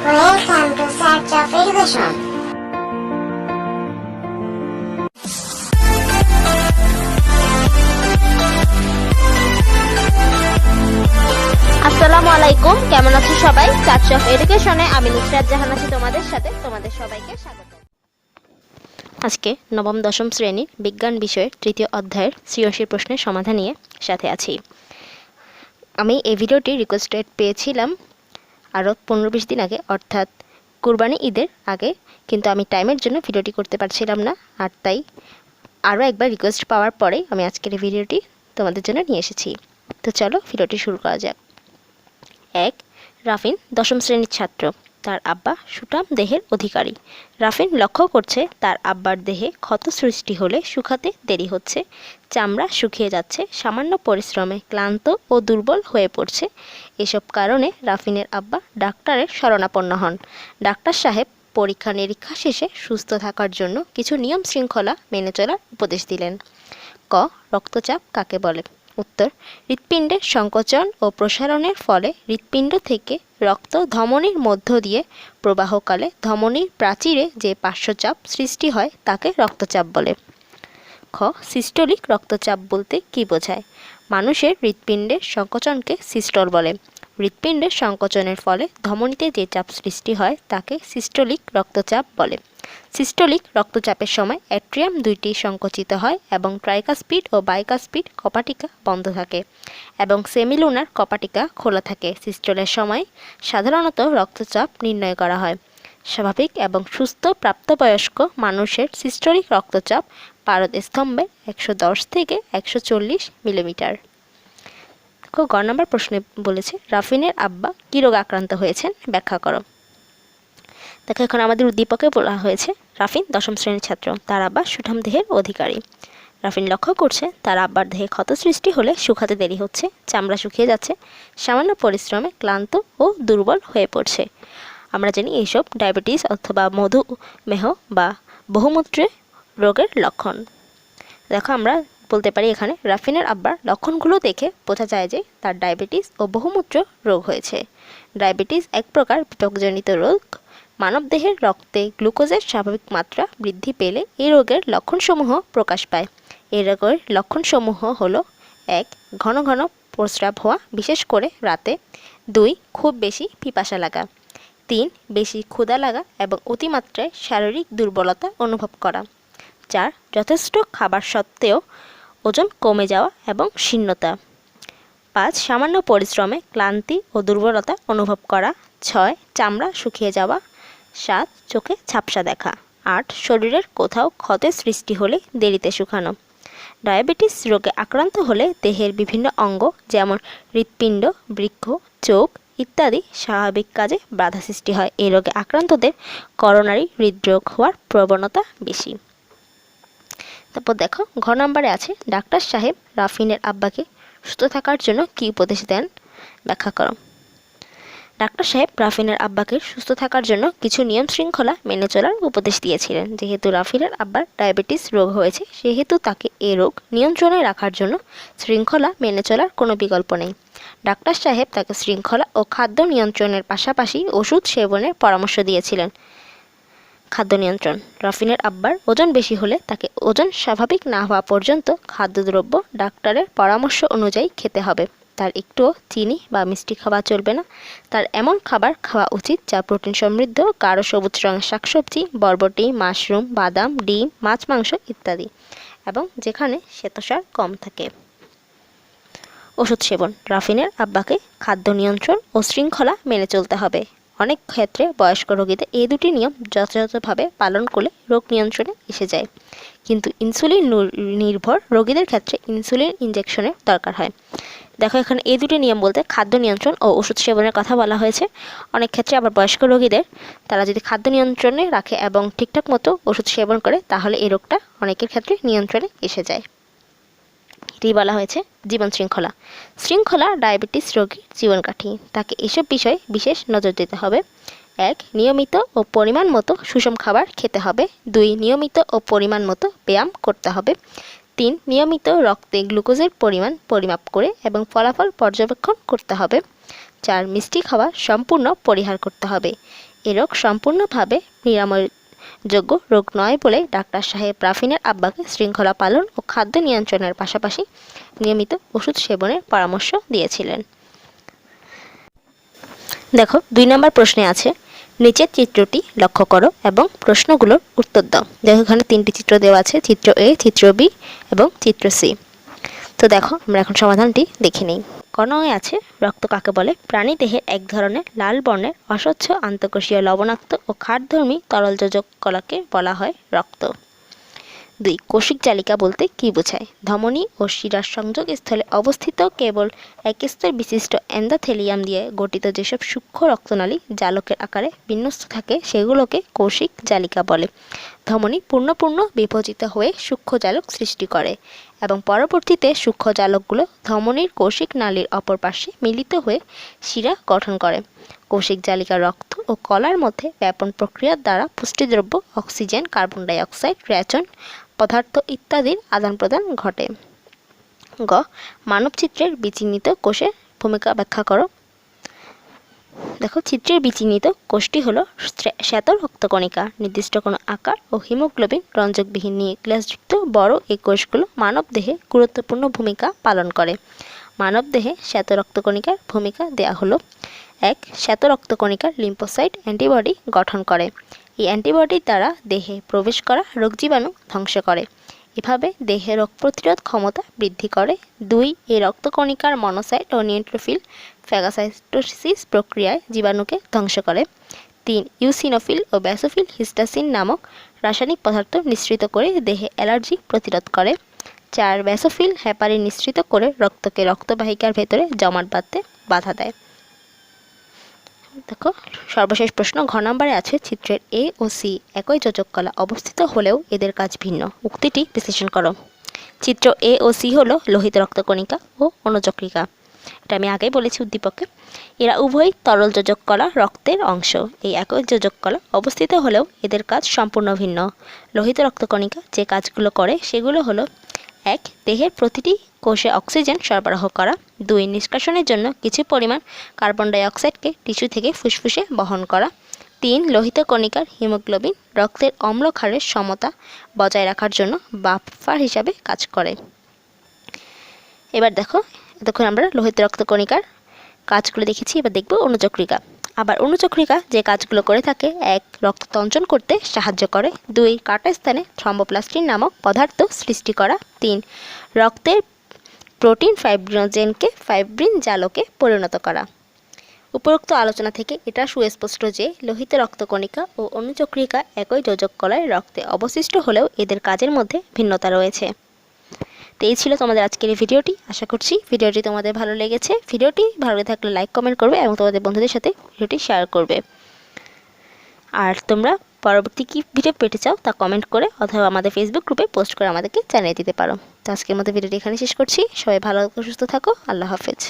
Welcome to Search of Education. আসসালামু আলাইকুম, কেমন আছো সবাই? চার্চ অফ এডুকেশনে আমি নুসরাত জাহান আছি তোমাদের সাথে, তোমাদের সবাইকে স্বাগত। আজকে নবম, দশম শ্রেণির বিজ্ঞান বিষয়ের তৃতীয় অধ্যায়ের সৃজনশীল প্রশ্নের সমাধান নিয়ে সাথে আছি। আমি এই ভিডিওটি রিকোয়েস্টেড পেয়েছিলাম আরও পনেরো বিশ দিন আগে, অর্থাৎ কুরবানি ঈদের আগে, কিন্তু আমি টাইমের জন্য ভিডিওটি করতে পারছিলাম না। আর তাই আরও একবার রিকোয়েস্ট পাওয়ার পরে আমি আজকের এই ভিডিওটি তোমাদের জন্য নিয়ে এসেছি। তো চলো ভিডিওটি শুরু করা যাক। এক, রাফিন, দশম শ্রেণির ছাত্র। তার আব্বা সুটাম দেহের অধিকারী। রাফিন লক্ষ্য করছে তার আব্বার দেহে ক্ষত সৃষ্টি হলে শুকাতে দেরি হচ্ছে। চামড়া শুকিয়ে যাচ্ছে, সামান্য পরিশ্রমে ক্লান্ত ও দুর্বল হয়ে পড়ছে। এসব কারণে রাফিনের আব্বা ডাক্তারের শরণাপন্ন হন। ডাক্তার সাহেব পরীক্ষা নিরীক্ষা শেষে সুস্থ থাকার জন্য কিছু নিয়ম শৃঙ্খলা মেনে চলার উপদেশ দিলেন। ক, রক্তচাপ কাকে বলে? উত্তর, হৃৎপিণ্ডের সংকোচন ও প্রসারণের ফলে হৃৎপিণ্ড থেকে রক্ত ধমনীর মধ্য দিয়ে প্রবাহকালে ধমনীর প্রাচীরে যে পার্শ্বচাপ সৃষ্টি হয়, তাকে রক্তচাপ বলে। খ, সিস্টোলিক রক্তচাপ বলতে কি বোঝায়? মানুষের হৃৎপিণ্ডের সংকোচনকে সিস্টল বলে। হৃৎপিণ্ডের সংকোচনের ফলে ধমনীতে যে চাপ সৃষ্টি হয়, তাকে সিস্টোলিক রক্তচাপ বলে। সিস্টোলিক রক্তচাপের সময় অ্যাট্রিয়াম দুইটি সংকুচিত হয় এবং ট্রাইকাস্পিড ও বাইকাস্পিড কপাটিকা বন্ধ থাকে এবং সেমিলুনার কপাটিকা খোলা থাকে। সিস্টোলের সময় সাধারণত রক্তচাপ নির্ণয় করা হয়। স্বাভাবিক এবং সুস্থ প্রাপ্তবয়স্ক মানুষের সিস্টোলিক রক্তচাপ পারদ স্তম্ভে একশো দশ থেকে একশো চল্লিশ মিলিমিটার। গ নম্বর প্রশ্নে বলেছে, রাফিনের আব্বা কী রোগ আক্রান্ত হয়েছেন? ব্যাখ্যা করো। দেখো, এখন আমাদের উদ্দীপকে বলা হয়েছে, রাফিন দশম শ্রেণির ছাত্র, তার আব্বা সুঠাম দেহের অধিকারী। রাফিন লক্ষ্য করছে, তার আব্বার দেহে ক্ষত সৃষ্টি হলে শুকাতে দেরি হচ্ছে, চামড়া শুকিয়ে যাচ্ছে, সামান্য পরিশ্রমে ক্লান্ত ও দুর্বল হয়ে পড়ছে। আমরা জানি এইসব ডায়াবেটিস অথবা মধুমেহ বা বহুমূত্রে রোগের লক্ষণ। দেখো, আমরা বলতে পারি এখানে, রাফিনের আব্বার লক্ষণগুলো দেখে বোঝা যায় যে তার ডায়াবেটিস ও বহুমূত্র রোগ হয়েছে। ডায়াবেটিস এক প্রকার বিপাকজনিত রোগ। মানবদেহের রক্তে গ্লুকোজের স্বাভাবিক মাত্রা বৃদ্ধি পেলে এই রোগের লক্ষণসমূহ প্রকাশ পায়। এই রোগের লক্ষণসমূহ হলো, এক, ঘন ঘন প্রস্রাব হওয়া, বিশেষ করে রাতে। দুই, খুব বেশি পিপাসা লাগা। তিন, বেশি ক্ষুধা লাগা এবং অতিমাত্রায় শারীরিক দুর্বলতা অনুভব করা। চার, যথেষ্ট খাবার সত্ত্বেও ওজন কমে যাওয়া এবং শীর্ণতা। পাঁচ, সামান্য পরিশ্রমে ক্লান্তি ও দুর্বলতা অনুভব করা। ছয়, চামড়া শুকিয়ে যাওয়া। সাত, চোখে ঝাপসা দেখা। আট, শরীরের কোথাও ক্ষতের সৃষ্টি হলে দেরিতে শুকানো। ডায়াবেটিস রোগে আক্রান্ত হলে দেহের বিভিন্ন অঙ্গ যেমন হৃৎপিণ্ড, বৃক্ষ, চোখ ইত্যাদি স্বাভাবিক কাজে বাধা সৃষ্টি হয়। এই রোগে আক্রান্তদের করোনারি হৃদরোগ হওয়ার প্রবণতা বেশি। তারপর দেখো ঘ নম্বরে আছে ডাক্তার সাহেব রাফিনের আব্বাকে সুস্থ থাকার জন্য কী উপদেশ দেন? ব্যাখ্যা করো। ডাক্তার সাহেব রাফিনের আব্বাকে সুস্থ থাকার জন্য কিছু নিয়ম শৃঙ্খলা মেনে চলার উপদেশ দিয়েছিলেন। যেহেতু রাফিনের আব্বার ডায়াবেটিস রোগ হয়েছে, সেহেতু তাকে এ রোগ নিয়ন্ত্রণে রাখার জন্য শৃঙ্খলা মেনে চলার কোনো বিকল্প নেই। ডাক্তার সাহেব তাকে শৃঙ্খলা ও খাদ্য নিয়ন্ত্রণের পাশাপাশি ওষুধ সেবনের পরামর্শ দিয়েছিলেন। খাদ্য নিয়ন্ত্রণ। রাফিনের আব্বার ওজন বেশি হলে তাকে ওজন স্বাভাবিক না হওয়া পর্যন্ত খাদ্যদ্রব্য ডাক্তারের পরামর্শ অনুযায়ী খেতে হবে। তার একটুও চিনি বা মিষ্টি খাওয়া চলবে না। তার এমন খাবার খাওয়া উচিত যা প্রোটিন সমৃদ্ধ, গাঢ় সবুজ রঙের শাকসবজি, বরবটি, মাশরুম, বাদাম, ডিম, মাছ, মাংস ইত্যাদি এবং যেখানে শ্বেতসার কম থাকে। ওষুধ সেবন। রাফিনের আব্বাকে খাদ্য নিয়ন্ত্রণ ও শৃঙ্খলা মেনে চলতে হবে। অনেক ক্ষেত্রে বয়স্ক রোগীদের এই দুটি নিয়ম যথাযথভাবে পালন করলে রোগ নিয়ন্ত্রণে এসে যায়। কিন্তু ইনসুলিন নির্ভর রোগীদের ক্ষেত্রে ইনসুলিন ইনজেকশনের দরকার হয়। দেখো, এখানে এই দুটি নিয়ম বলতে খাদ্য নিয়ন্ত্রণ ও ওষুধ সেবনের কথা বলা হয়েছে। অনেক ক্ষেত্রে আবার বয়স্ক রোগীদের তারা যদি খাদ্য নিয়ন্ত্রণে রাখে এবং ঠিকঠাক মতো ওষুধ সেবন করে, তাহলে এই রোগটা অনেকের ক্ষেত্রে নিয়ন্ত্রণে এসে যায়। এটি বলা হয়েছে জীবন শৃঙ্খলা। শৃঙ্খলা ডায়াবেটিস রোগীর জীবনকাঠি। তাকে এসব বিষয়ে বিশেষ নজর দিতে হবে। এক, নিয়মিত ও পরিমাণ মতো সুষম খাবার খেতে হবে। দুই, নিয়মিত ও পরিমাণ মতো ব্যায়াম করতে হবে। তিন, নিয়মিত রক্তে গ্লুকোজের পরিমাণ পরিমাপ করে এবং ফলাফল পর্যবেক্ষণ করতে হবে। চার, মিষ্টি খাওয়া সম্পূর্ণ পরিহার করতে হবে। এ রোগ সম্পূর্ণভাবে নিরাময়যোগ্য রোগ নয় বলে ডাক্তার সাহেব রাফিনের আব্বাকে শৃঙ্খলা পালন ও খাদ্য নিয়ন্ত্রণের পাশাপাশি নিয়মিত ওষুধ সেবনের পরামর্শ দিয়েছিলেন। দেখো, দুই নম্বর প্রশ্নে আছে, নিচের চিত্রটি লক্ষ্য করো এবং প্রশ্নগুলোর উত্তর দাও। দেখো, এখানে তিনটি চিত্র দেওয়া আছে, চিত্র এ, চিত্র বি এবং চিত্র সি। তো দেখো, আমরা এখন সমাধানটি দেখে নিই। কর্ণয়ে আছে। রক্ত কাকে বলে? প্রাণী দেহের এক ধরনের লাল বর্ণের অস্বচ্ছ, আন্তঃকোষীয়, লবণাক্ত ও খাদ্যধর্মী তরল যোজক কলাকে বলা হয় রক্ত। দুই কোষিক জালিকা বলতে কী বোঝায়? ধমনী ও শিরার সংযোগ স্থলে অবস্থিত কেবল এক স্তর বিশিষ্ট এন্ডোথেলিয়াম দিয়ে গঠিত যেসব সূক্ষ্ম রক্তনালী জালকের আকারে বিন্যস্ত থাকে, সেগুলোকে কৌশিক জালিকা বলে। ধমনী পূর্ণপূর্ণ বিভজিত হয়ে সূক্ষ্ম জালক সৃষ্টি করে এবং পরবর্তীতে সূক্ষ্ম জালকগুলো ধমনীর কৌশিক নালীর অপর পাশে মিলিত হয়ে শিরা গঠন করে। কৌশিক জালিকা রক্ত ও কলার মধ্যে ব্যাপন প্রক্রিয়ার দ্বারা পুষ্টিদ্রব্য, অক্সিজেন, কার্বন ডাই অক্সাইড রেচন পদার্থ ইত্যাদির আদান প্রদান ঘটে। গ, মানবচিত্রের বিচিহ্নিত কোষের ভূমিকা ব্যাখ্যা করো। দেখো, চিত্রের বিচিহ্নিত কোষটি হলো শ্বেতল শ্বেত রক্তকণিকা নির্দিষ্ট কোনো আকার ও হিমোগ্লোবিন রঞ্জকবিহীন নিউক্লিয়াসযুক্ত বড় এই কোষগুলো মানব দেহে গুরুত্বপূর্ণ ভূমিকা পালন করে। মানবদেহে শ্বেত রক্তকণিকার ভূমিকা দেয়া হলো। এক শ্বেত রক্তকণিকার লিম্ফোসাইট অ্যান্টিবডি গঠন করে। এই অ্যান্টিবডির দ্বারা দেহে প্রবেশ করা রোগ জীবাণু ধ্বংস করে। এভাবে দেহে রোগ প্রতিরোধ ক্ষমতা বৃদ্ধি করে। দুই, এই রক্তকণিকার মনোসাইট ও নিউট্রোফিল ফ্যাগাসাইটোসিস প্রক্রিয়ায় জীবাণুকে ধ্বংস করে। তিন, ইউসিনোফিল ও ব্যাসোফিল হিস্টাসিন নামক রাসায়নিক পদার্থ নিঃসৃত করে দেহে অ্যালার্জি প্রতিরোধ করে। চার ব্যাসোফিল হ্যাপারিন নিঃসৃত করে রক্তকে রক্তবাহিকার ভেতরে জমাট বাঁধতে বাধা দেয়। দেখো, সর্বশেষ প্রশ্ন, ঘ নম্বরে আছে চিত্রের এ ও সি একই যোজক কলা অবস্থিত হলেও এদের কাজ ভিন্ন। উক্তিটি বিশ্লেষণ করো। চিত্র এ ও সি হলো লোহিত রক্তকণিকা ও অনুচক্রিকা এটা আমি আগেই বলেছি উদ্দীপকে এরা উভয়ই তরল যোজক কলা রক্তের অংশ। এই একই যোজক কলা অবস্থিত হলেও এদের কাজ সম্পূর্ণ ভিন্ন। লোহিত রক্তকণিকা যে কাজগুলো করে সেগুলো হলো এক, দেহের প্রতিটি কোষে অক্সিজেন সরবরাহ করা। দুই, নিষ্কাশনের জন্য কিছু পরিমাণ কার্বন ডাই অক্সাইডকে টিস্যু থেকে ফুসফুসে বহন করা। তিন, লোহিত কণিকার হিমোগ্লোবিন রক্তের অম্ল ক্ষারের সমতা বজায় রাখার জন্য বাফার হিসাবে কাজ করে। এবার দেখো, এতক্ষণ আমরা লোহিত রক্তকণিকার কাজগুলো দেখেছি, এবার দেখব অনুচক্রিকা। আবার অনুচক্রিকা যে কাজগুলো করে থাকে, এক রক্ত তঞ্চন করতে সাহায্য করে। দুই কাটা স্থানে থ্রম্বোপ্লাস্টিন নামক পদার্থ সৃষ্টি করা। তিন, রক্তের প্রোটিন ফাইব্রিনোজেনকে ফাইব্রিন জালকে পরিণত করা। উপরোক্ত আলোচনা থেকে এটা সুস্পষ্ট যে, লোহিত রক্তকণিকা ও অনুচক্রিকা একই যোজক কলায় রক্তে অবশিষ্ট হলেও এদের কাজের মধ্যে ভিন্নতা রয়েছে। তো এই ছিল তোমাদের আজকের এই ভিডিওটি। আশা করছি ভিডিওটি তোমাদের ভালো লেগেছে। ভিডিওটি ভালো থাকলে লাইক কমেন্ট করবে এবং তোমাদের বন্ধুদের সাথে ভিডিওটি শেয়ার করবে। আর তোমরা পরবর্তী কী ভিডিও পেতে চাও তা কমেন্ট করে অথবা আমাদের ফেসবুক গ্রুপে পোস্ট করে আমাদেরকে জানিয়ে দিতে পারো। তো আজকের মতো ভিডিওটি এখানে শেষ করছি। সবাই ভালো সুস্থ থাকো। আল্লাহ হাফেজ।